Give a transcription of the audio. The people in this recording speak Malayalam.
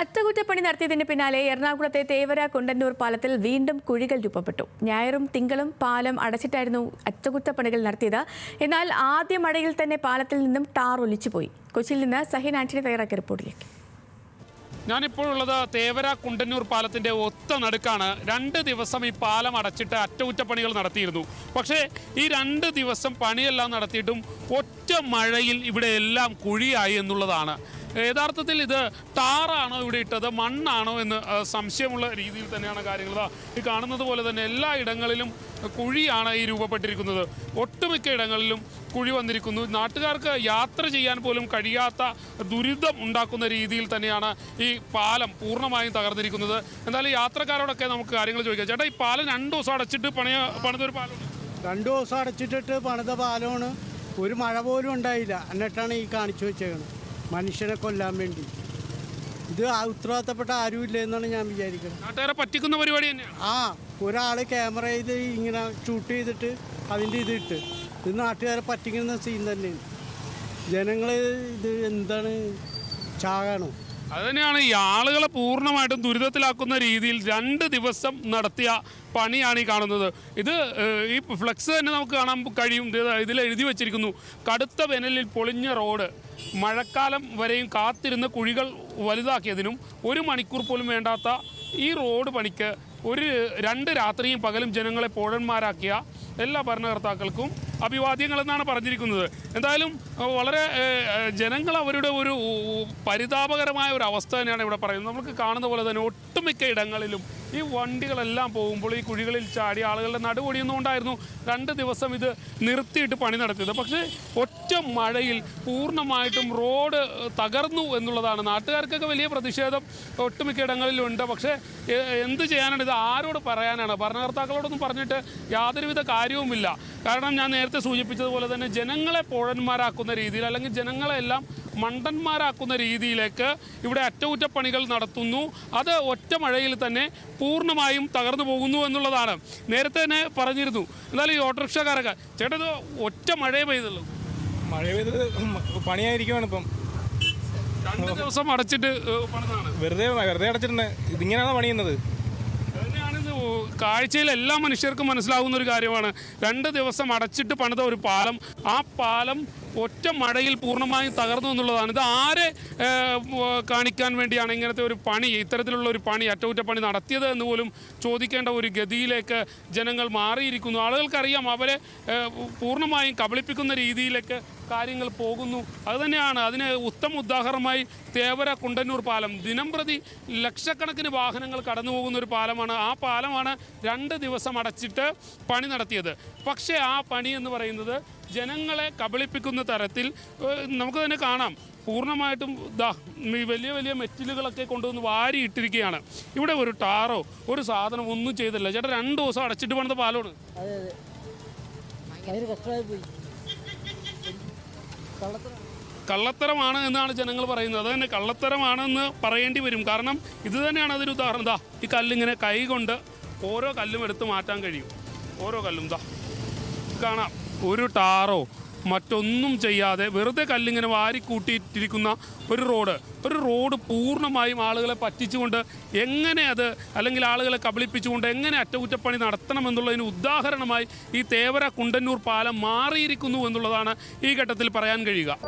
അറ്റകുറ്റപ്പണി നടത്തിയതിന് പിന്നാലെ എറണാകുളത്തെ തേവര കുണ്ടന്നൂർ പാലത്തിൽ വീണ്ടും കുഴികൾ രൂപപ്പെട്ടു. ഞായറും തിങ്കളും പാലം അടച്ചിട്ടായിരുന്നു അറ്റകുറ്റപ്പണികൾ നടത്തിയത്. എന്നാൽ ആദ്യ മഴയിൽ തന്നെ പാലത്തിൽ നിന്നും ടാർ ഒലിച്ചുപോയി. കൊച്ചിയിൽ നിന്ന് സഹിൻ ആന്റണി തയ്യാറാക്കിയ റിപ്പോർട്ടിലേക്ക്. ഞാനിപ്പോഴുള്ളത് തേവര കുണ്ടന്നൂർ പാലത്തിന്റെ ഒത്ത നടുക്കാണ്. രണ്ട് ദിവസം ഈ പാലം അടച്ചിട്ട് അറ്റകുറ്റപ്പണികൾ നടത്തിയിരുന്നു. പക്ഷേ ഈ രണ്ട് ദിവസം പണിയെല്ലാം നടത്തിയിട്ടും ഒറ്റ മഴയിൽ ഇവിടെ എല്ലാം കുഴിയായി എന്നുള്ളതാണ്. യഥാർത്ഥത്തിൽ ഇത് ടാറാണോ ഇവിടെ ഇട്ടത്? മണ്ണാണോ എന്ന് സംശയമുള്ള രീതിയിൽ തന്നെയാണ് കാര്യങ്ങൾ. ഈ കാണുന്നത് പോലെ തന്നെ എല്ലാ ഇടങ്ങളിലും കുഴിയാണ് ഈ രൂപപ്പെട്ടിരിക്കുന്നത്. ഒട്ടുമിക്ക ഇടങ്ങളിലും കുഴി വന്നിരിക്കുന്നു. നാട്ടുകാർക്ക് യാത്ര ചെയ്യാൻ പോലും കഴിയാത്ത ദുരിതം ഉണ്ടാക്കുന്ന രീതിയിൽ തന്നെയാണ് ഈ പാലം പൂർണമായും തകർന്നിരിക്കുന്നത്. എന്തായാലും യാത്രക്കാരോടൊക്കെ നമുക്ക് കാര്യങ്ങൾ ചോദിക്കാം. ചേട്ടാ ഈ പാലം രണ്ടു ദിവസം അടച്ചിട്ട് പണിയ പണിതൊരു പാലം രണ്ടു ദിവസം അടച്ചിട്ടിട്ട് പണിത പാലമാണ്. ഒരു മഴ പോലും ഉണ്ടായില്ല. എന്നിട്ടാണ് ഈ കാണിച്ചു വെച്ചേക്കുന്നത് മനുഷ്യനെ കൊല്ലാൻ വേണ്ടി. ഇത് ഉത്തരവാദിത്തപ്പെട്ട ആരുമില്ല എന്നാണ് ഞാൻ വിചാരിക്കുന്നത്. നാട്ടുകാരെ പറ്റിക്കുന്ന പരിപാടി തന്നെയാണ്. ആ ഒരാൾ ക്യാമറ ചെയ്ത് ഇങ്ങനെ ഷൂട്ട് ചെയ്തിട്ട് അതിന്റെ ഇത് ഇട്ട്. ഇത് നാട്ടുകാരെ പറ്റിക്കുന്ന സീൻ തന്നെയാണ്. ജനങ്ങൾ ഇത് എന്താണ് ചാകണോ? അത് തന്നെയാണ് ഈ ആളുകളെ പൂർണമായിട്ടും ദുരിതത്തിലാക്കുന്ന രീതിയിൽ രണ്ട് ദിവസം നടത്തിയ പണിയാണ് ഈ കാണുന്നത്. ഇത് ഈ ഫ്ലെക്സ് തന്നെ നമുക്ക് കാണാൻ കഴിയും. ഇത് ഇതിൽ എഴുതി വച്ചിരിക്കുന്നു. കടുത്ത വേനലിൽ പൊളിഞ്ഞ റോഡ് മഴക്കാലം വരെയും കാത്തിരുന്ന കുഴികൾ വലുതാക്കിയതിനും ഒരു മണിക്കൂർ പോലും വേണ്ടാത്ത ഈ റോഡ് പണിക്ക് ഒരു രണ്ട് രാത്രിയും പകലും ജനങ്ങളെ പോഴന്മാരാക്കിയ എല്ലാ ഭരണകർത്താക്കൾക്കും അഭിവാദ്യങ്ങൾ എന്നാണ് പറഞ്ഞിരിക്കുന്നത്. എന്തായാലും വളരെ ജനങ്ങൾ അവരുടെ ഒരു പരിതാപകരമായ ഒരു അവസ്ഥ തന്നെയാണ് ഇവിടെ പറയുന്നത്. നമുക്ക് കാണുന്ന പോലെ തന്നെ ഒട്ടുമിക്ക ഇടങ്ങളിലും ഈ വണ്ടികളെല്ലാം പോകുമ്പോൾ ഈ കുഴികളിൽ ചാടി ആളുകളുടെ നടുപൊടിയുന്നുകൊണ്ടായിരുന്നു രണ്ട് ദിവസം ഇത് നിർത്തിയിട്ട് പണി നടത്തിയത്. പക്ഷേ ഒറ്റ മഴയിൽ പൂർണമായിട്ടും റോഡ് തകർന്നു എന്നുള്ളതാണ്. നാട്ടുകാർക്കൊക്കെ വലിയ പ്രതിഷേധം ഒട്ടുമിക്ക ഇടങ്ങളിലുണ്ട്. പക്ഷേ എന്ത് ചെയ്യാനാണ്? ഇത് ആരോട് പറയാനാണ്? ഭരണകർത്താക്കളോടൊന്നും പറഞ്ഞിട്ട് യാതൊരുവിധ കാര്യവുമില്ല. കാരണം ഞാൻ നേരത്തെ സൂചിപ്പിച്ചതുപോലെ തന്നെ ജനങ്ങളെ പോഴന്മാരാക്കുന്ന രീതിയിൽ അല്ലെങ്കിൽ ജനങ്ങളെ എല്ലാം മണ്ടന്മാരാക്കുന്ന രീതിയിലേക്ക് ഇവിടെ അറ്റകുറ്റപ്പണികൾ നടത്തുന്നു. അത് ഒറ്റ മഴയിൽ തന്നെ പൂർണമായും തകർന്നു പോകുന്നു എന്നുള്ളതാണ്. നേരത്തെ തന്നെ പറഞ്ഞിരുന്നു. എന്നാലും ഈ ഓട്ടോറിക്ഷക്കാരൊക്കെ ചേട്ടാ ഇത് ഒറ്റ മഴയെ പെയ്തുള്ളൂ. മഴ പെയ്ത് പണിയായിരിക്കുവാണ് ഇപ്പം. രണ്ട് ദിവസം അടച്ചിട്ട് പണിതാണ്. വെറുതെ വെറുതെ അടച്ചിട്ടുണ്ട്. ഇതിങ്ങനെയാണ് പണിയുന്നത്? കാഴ്ചയിൽ എല്ലാ മനുഷ്യർക്കും മനസ്സിലാവുന്ന ഒരു കാര്യമാണ്. രണ്ട് ദിവസം അടച്ചിട്ട് പണിത ഒരു പാലം. ആ പാലം ഒറ്റ മഴയിൽ പൂർണമായും തകർന്നു എന്നുള്ളതാണ്. ഇത് ആരെ കാണിക്കാൻ വേണ്ടിയാണ് ഇങ്ങനത്തെ ഒരു പണി ഇത്തരത്തിലുള്ള ഒരു പണി അറ്റകുറ്റപ്പണി നടത്തിയത് എന്ന് പോലും ചോദിക്കേണ്ട ഒരു ഗതിയിലേക്ക് ജനങ്ങൾ മാറിയിരിക്കുന്നു. ആളുകൾക്കറിയാം അവരെ പൂർണമായും കബളിപ്പിക്കുന്ന രീതിയിലേക്ക് കാര്യങ്ങൾ പോകുന്നു. അതുതന്നെയാണ് അതിന് ഉത്തമ ഉദാഹരണമായി തേവര കുണ്ടന്നൂർ പാലം. ദിനംപ്രതി ലക്ഷക്കണക്കിന് വാഹനങ്ങൾ കടന്നു പോകുന്ന ഒരു പാലമാണ്. ആ പാലമാണ് രണ്ട് ദിവസം അടച്ചിട്ട് പണി നടത്തിയത്. പക്ഷേ ആ പണി എന്ന് പറയുന്നത് ജനങ്ങളെ കബളിപ്പിക്കുന്ന തരത്തിൽ നമുക്ക് തന്നെ കാണാം. പൂർണമായിട്ടും ദാ വലിയ വലിയ മെറ്റിലുകളൊക്കെ കൊണ്ടുവന്ന് വാരി ഇട്ടിരിക്കുകയാണ് ഇവിടെ ഒരു ടാറോ ഒരു സാധനം ഒന്നും ചെയ്തില്ല. ചേട്ടാ രണ്ട് ദിവസം അടച്ചിട്ട് പണിത പാലമാണ് കള്ളത്തരമാണ് എന്നാണ് ജനങ്ങൾ പറയുന്നത്. അത് തന്നെ കള്ളത്തരമാണെന്ന് പറയേണ്ടി വരും. കാരണം ഇത് തന്നെയാണ് അതിന് ഉദാഹരണം. ദാ ഈ കല്ലിങ്ങനെ കൈ കൊണ്ട് ഓരോ കല്ലും എടുത്ത് മാറ്റാൻ കഴിയും. ഓരോ കല്ലും ദാ കാണാം. ഒരു ടാറോ മറ്റൊന്നും ചെയ്യാതെ വെറുതെ കല്ലിങ്ങനെ വാരിക്കൂട്ടിയിട്ടിരിക്കുന്ന ഒരു റോഡ്. ഒരു റോഡ് പൂർണമായും ആളുകളെ പറ്റിച്ചുകൊണ്ട് എങ്ങനെ അത് അല്ലെങ്കിൽ ആളുകളെ കബളിപ്പിച്ചുകൊണ്ട് എങ്ങനെ അറ്റകുറ്റപ്പണി നടത്തണമെന്നുള്ളതിന് ഉദാഹരണമായി ഈ തേവര കുണ്ടന്നൂർ പാലം മാറിയിരിക്കുന്നു എന്നുള്ളതാണ് ഈ ഘട്ടത്തിൽ പറയാൻ കഴിയുക.